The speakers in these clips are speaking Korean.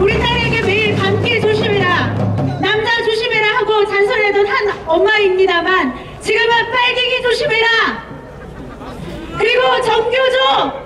우리 딸에게 매일 감기 조심해라. 남자 조심해라 하고 잔소리하던 한 엄마입니다만 지금은 빨갱이 조심해라. 그리고 정교조!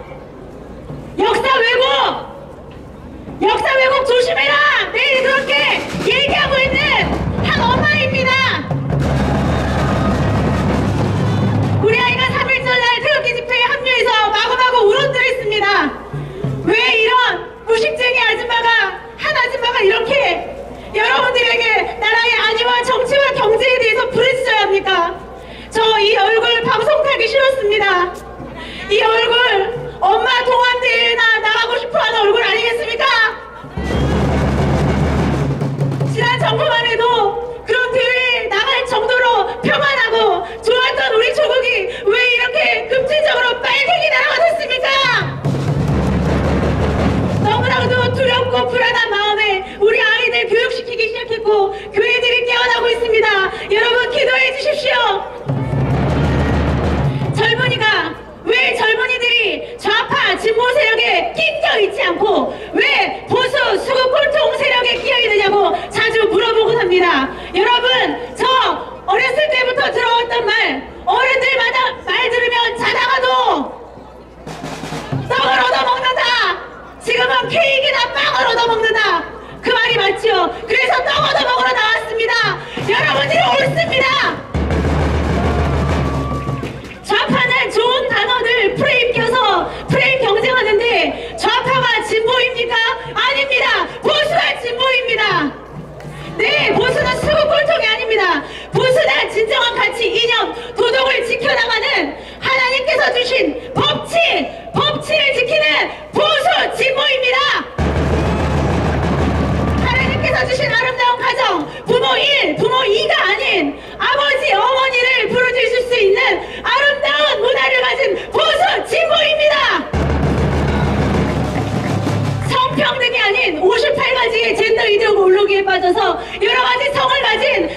개인적 올로기에 빠져서 여러 가지 성을 가진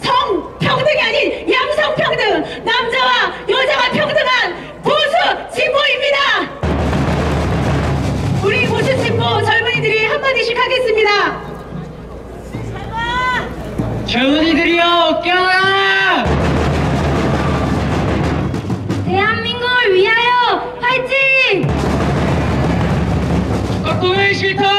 성평등이 아닌 양성평등 남자와 여자가 평등한 보수 진보입니다. 우리 보수 진보 젊은이들이 한마디씩 하겠습니다. 젊은이들이여 깨어라 대한민국을 위하여 화이팅! 국민의 실터